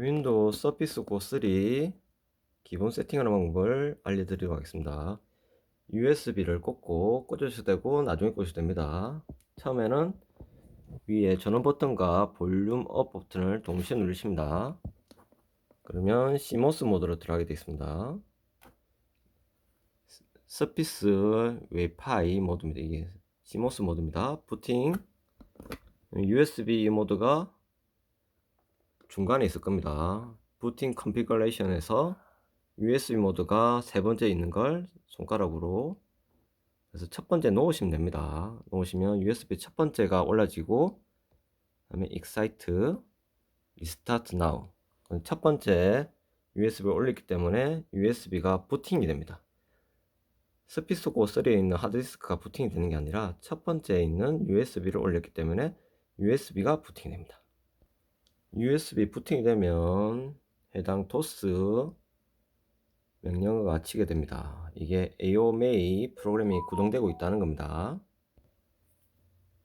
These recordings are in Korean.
윈도우 서피스 고3 기본 세팅하는 방법을 알려드리도록 하겠습니다. USB를 꽂고 꽂으셔도 되고 나중에 꽂으셔도 됩니다. 처음에는 위에 전원 버튼과 볼륨 업 버튼을 동시에 누르십니다. 그러면 CMOS 모드로 들어가게 되어 있습니다. 서피스 웨이파이 모드입니다. 이게 CMOS 모드입니다. 부팅 USB 모드가 중간에 있을 겁니다. 부팅 컨피그레이션에서 USB 모드가 세 번째 있는 걸 손가락으로 그래서 첫 번째 놓으시면 됩니다. 놓으시면 USB 첫 번째가 올라지고 그다음에 Excite, Restart Now 첫 번째 USB를 올렸기 때문에 USB가 부팅이 됩니다. 스피스고 3에 있는 하드디스크가 부팅이 되는 게 아니라 첫 번째에 있는 USB를 올렸기 때문에 USB가 부팅이 됩니다. USB 부팅이 되면 해당 토스 명령어가 마치게 됩니다. 이게 AOMA 프로그램이 구동되고 있다는 겁니다.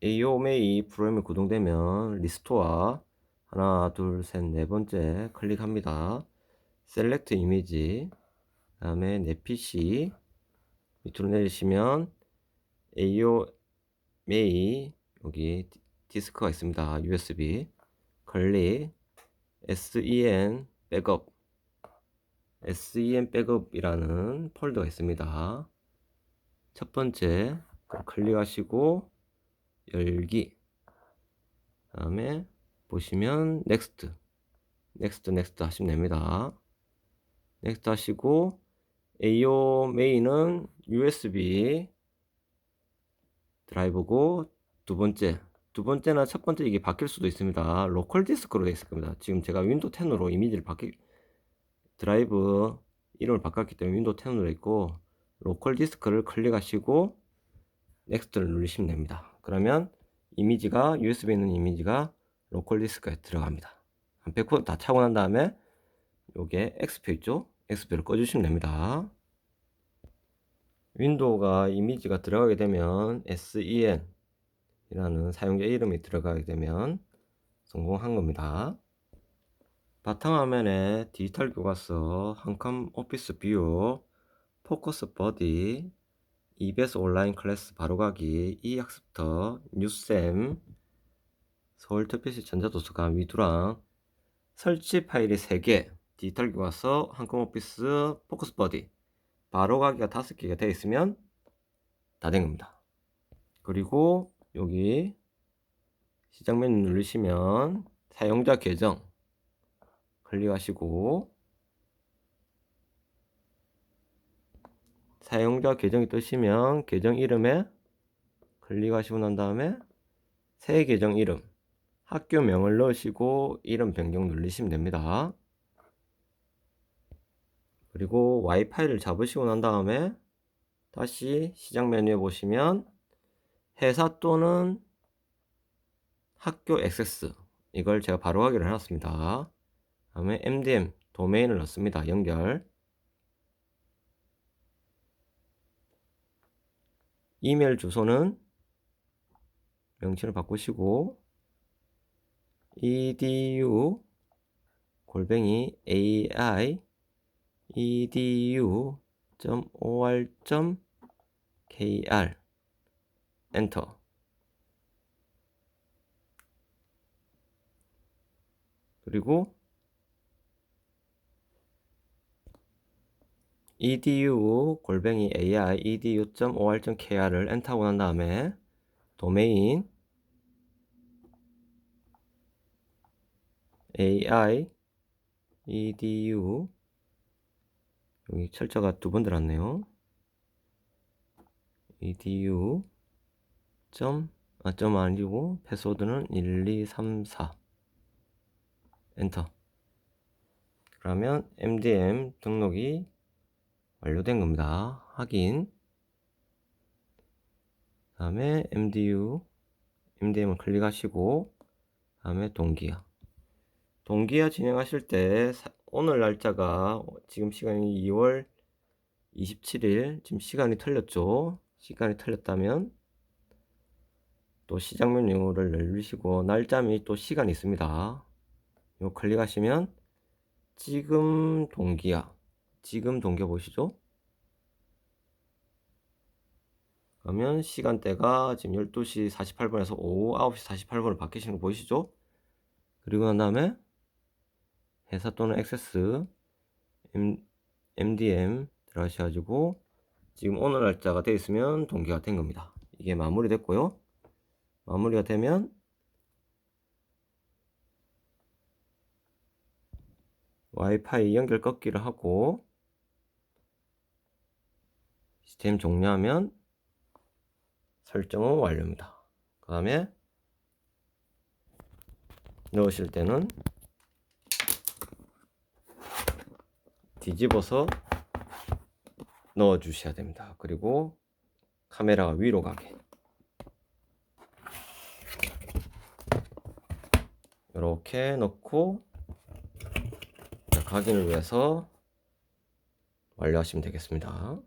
AOMA 프로그램이 구동되면 리스토어 하나, 둘, 셋, 네 번째 클릭합니다. 셀렉트 이미지 그 다음에 내 PC 밑으로 내리시면 AOMA 여기 디스크가 있습니다. USB 클릭 SEN 백업 SEN 백업이라는 폴더가 있습니다. 첫 번째 클릭하시고 열기 다음에 보시면 넥스트 넥스트 넥스트 하시면 됩니다. 넥스트 하시고 AO 메인은 USB 드라이브고 두 번째 두 번째나 첫 번째 이게 바뀔 수도 있습니다. 로컬 디스크로 되어 있을 겁니다. 지금 제가 윈도우 10으로 이미지를 바뀌 드라이브 이름을 바꿨기 때문에 윈도우 10으로 있고 로컬 디스크를 클릭하시고 넥스트를 누르시면 됩니다. 그러면 이미지가 USB에 있는 이미지가 로컬 디스크에 들어갑니다. 한 100%다 차고 난 다음에 요게 X표 있죠? X표를 꺼주시면 됩니다. 윈도우가 이미지가 들어가게 되면 SEN 이라는 사용자 이름이 들어가게 되면 성공한 겁니다. 바탕화면에 디지털 교과서, 한컴 오피스 뷰, 포커스 버디, EBS 온라인 클래스 바로가기, 이학습터, 뉴쌤, 서울특별시 전자도서관 위두랑, 설치 파일이 3개, 디지털 교과서, 한컴 오피스, 포커스 버디, 바로가기가 5개가 되어 있으면 다 된 겁니다. 그리고 여기 시작 메뉴 누르시면 사용자 계정 클릭하시고 사용자 계정이 뜨시면 계정 이름에 클릭하시고 난 다음에 새 계정 이름 학교명을 넣으시고 이름 변경 누르시면 됩니다. 그리고 와이파이를 잡으시고 난 다음에 다시 시작 메뉴에 보시면 회사 또는 학교 액세스 이걸 제가 바로 하기로 해놨습니다. 다음에 MDM 도메인을 넣습니다. 연결 이메일 주소는 명칭을 바꾸시고 edu 골뱅이 ai edu.or.kr 엔터 그리고 edu 골뱅이 ai edu.or.kr을 엔터하고 난 다음에 도메인 ai edu 여기 철자가 두 번 들었네요. edu 점, 아, 점 아니고 패스워드는 1234 엔터. 그러면 MDM 등록이 완료된 겁니다. 확인. 다음에 MDU MDM을 클릭하시고 다음에 동기화. 동기화 진행하실 때 오늘 날짜가 지금 시간이 2월 27일. 지금 시간이 틀렸죠? 시간이 틀렸다면 또 시작 메뉴를 누르시고 날짜 및 또 시간이 있습니다. 요 클릭하시면 지금 동기야. 지금 동기 보시죠? 그러면 시간대가 지금 12시 48분에서 오후 9시 48분으로 바뀌시는 거 보이시죠? 그리고 난 다음에 회사 또는 액세스 MDM 들어가셔가지고 지금 오늘 날짜가 되어 있으면 동기가 된 겁니다. 이게 마무리됐고요. 마무리가 되면 와이파이 연결 꺾기를 하고 시스템 종료하면 설정은 완료입니다. 그 다음에 넣으실 때는 뒤집어서 넣어 주셔야 됩니다. 그리고 카메라가 위로 가게 이렇게 넣고 자, 각인을 위해서 완료하시면 되겠습니다.